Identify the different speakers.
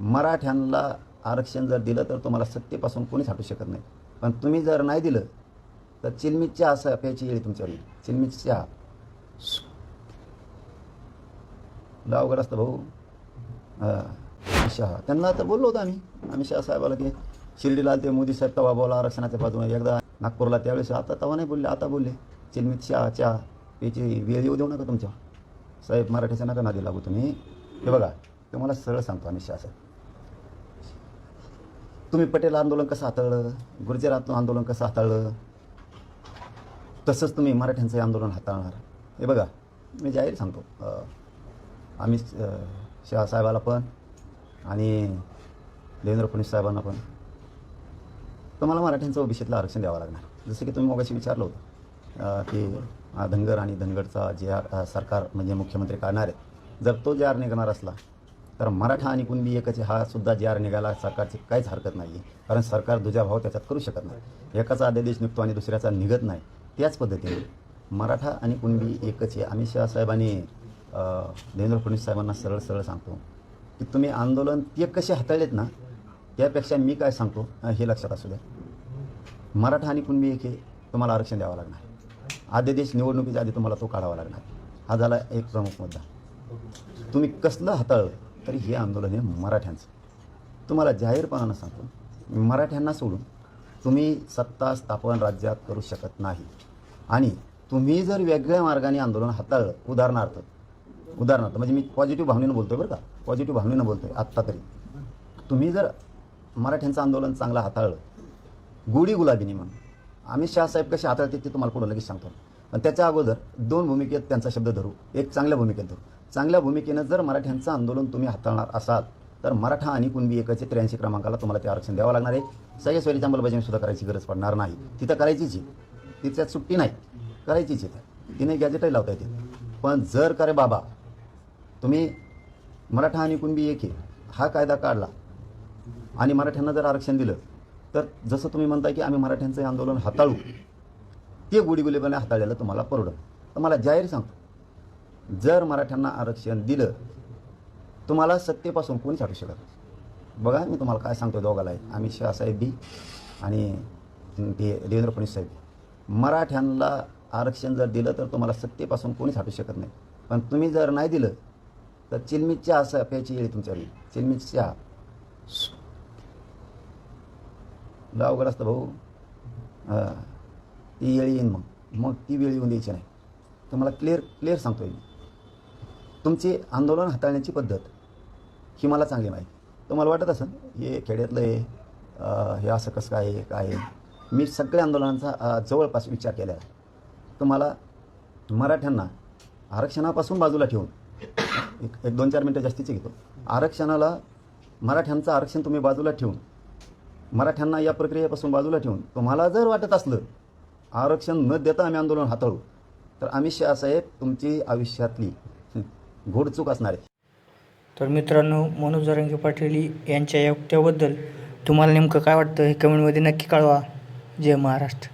Speaker 1: मराठ्यांना आरक्षण जर दिलं तर तुम्हाला सत्तेपासून कोणीच हटू शकत नाही. पण तुम्ही जर नाही दिलं तर चिलमित चहा असं प्यायची येईल तुमच्यावर येईल चहा लय अवघड असतं भाऊ. हां अमित शहा. त्यांना तर बोललो होतो आम्ही. अमित शहा साहेबाला की शिर्डीला ते मोदी साहेब तवा बोला आरक्षणाच्या बाजूने एकदा. नागपूरला त्यावेळेस आता तवा नाही बोलले आता बोलले. चिलमीत चहा चहा याची वेळ येऊ देऊ नका तुमच्या. साहेब मराठीच्या नका नादी लागू तुम्ही. हे बघा तुम्हाला सरळ सांगतो अमित शहा साहेब. तुम्ही पटेल आंदोलन कसं हाताळलं? गुर्जर आंदोलन कसं हाताळलं? तसंच तुम्ही मराठ्यांचं आंदोलन हाताळणार. हे बघा मी जाहीर सांगतो. आम्ही अं, पण आणि देवेंद्र फडणवीस साहेबांना पण. तुम्हाला मराठ्यांचं ओबीसीतलं आरक्षण द्यावं लागणार. जसं की तुम्ही मगाशी विचारलं होतं की धनगर आणि धनगडचा जे आर सरकार म्हणजे मुख्यमंत्री काढणार आहे जर तो जे आर निघणार असला तर मराठा आणि कुणबी एकच आहे, हा सुद्धा जे आर निघाला सरकारची काहीच हरकत नाही आहे कारण सरकार दुजाभाव त्याच्यात करू शकत नाही. एकाचा अध्यादेश निघतो आणि दुसऱ्याचा निघत नाही. त्याच पद्धतीने मराठा आणि कुणबी एकच आहे. अमित शहासाहेबांनी देवेंद्र फडणवीस साहेबांना सरळ सरळ सांगतो की तुम्ही आंदोलन ते कसे हाताळलेत ना त्यापेक्षा मी काय सांगतो हे लक्षात असू द्या. मराठा आणि कुणबी एक हे तुम्हाला आरक्षण द्यावं लागणार. अध्यादेश निवडणुकीच्या आधी तुम्हाला तो काढावा लागणार. हा झाला एक प्रमुख मुद्दा. तुम्ही कसलं हाताळलं? तरी हे आंदोलन आहे मराठ्यांचं. तुम्हाला जाहीरपणानं सांगतो मराठ्यांना सोडून तुम्ही सत्ता स्थापन राज्यात करू शकत नाही. आणि तुम्ही जर वेगळ्या मार्गाने आंदोलन हाताळलं उदाहरणार्थ उदाहरणार्थ म्हणजे मी पॉझिटिव्ह भावनेनं बोलतोय बरं का पॉझिटिव्ह भावनेनं बोलतोय आत्ता तरी. तुम्ही जर मराठ्यांचं आंदोलन चांगलं हाताळलं गुढी गुलाबीनी म्हणून अमित शहा साहेब कसे हाताळते ते तुम्हाला पुढं लगेच सांगतो. पण त्याच्या अगोदर दोन भूमिकेत त्यांचा शब्द धरू. एक चांगल्या भूमिकेत धरू. चांगल्या भूमिकेनं जर मराठ्यांचं आंदोलन तुम्ही हाताळणार असाल तर मराठा आणि कुणबी एकाचे त्र्याऐंशी क्रमांकाला तुम्हाला ते आरक्षण द्यावं लागणार आहे. सगळ्या अंमलबजावणी सुद्धा करायची गरज पडणार नाही. तिथं करायचीच आहे. तिच्यात सुट्टी नाही. करायचीच आहे तिने गॅजेटही लावता येते पण जर का रे बाबा तुम्ही मराठा आणि कुणबी एके हा कायदा काढला आणि मराठ्यांना जर आरक्षण दिलं तर जसं तुम्ही म्हणताय की आम्ही मराठ्यांचं आंदोलन हाताळू ते गुडीगुलीपणे हाताळायला तुम्हाला परवडलं तर मला जाहीर सांगतो जर मराठ्यांना आरक्षण दिलं तुम्हाला सत्तेपासून कोणी हटू शकत बघा मी तुम्हाला काय सांगतो दोघाला. आम्ही शहा साहेब बी आणि ते देवेंद्र फडणवीस साहेब मराठ्यांना आरक्षण जर दिलं तर तुम्हाला सत्तेपासून कोणी साठू शकत नाही. पण तुम्ही जर नाही दिलं तर चिलमीत चहा असं प्यायची येईल तुमच्याकडे येईल चिलमीत चहा. अवघड असतं भाऊ. हां. ती वेळ येईन मग. मग ती वेळ येऊन द्यायची नाही. तुम्हाला क्लिअर क्लिअर सांगतोय मी. तुमची आंदोलन हाताळण्याची पद्धत ही मला चांगली माहिती. तुम्हाला वाटत असेल हे खेड्यातलं आहे हे असं कसं काय आहे काय आहे? मी सगळ्या आंदोलनांचा जवळपास विचार केला आहे. तुम्हाला मराठ्यांना आरक्षणापासून बाजूला ठेवून एक एक दोन चार मिनटं जास्तीचे घेतो. आरक्षणाला मराठ्यांचं आरक्षण तुम्ही बाजूला ठेवून मराठ्यांना या प्रक्रियेपासून बाजूला ठेवून तुम्हाला जर वाटत असलं आरक्षण न देता आम्ही आंदोलन हाताळू. तर अमित शहा साहेब तुमची आयुष्यातली घोडचूक असणार आहे.
Speaker 2: तर मित्रांनो मनोज जरांगे पाटील यांच्या या वक्तव्याबद्दल तुम्हाला नेमकं काय वाटतं हे कमेंटमध्ये नक्की कळवा. जय महाराष्ट्र.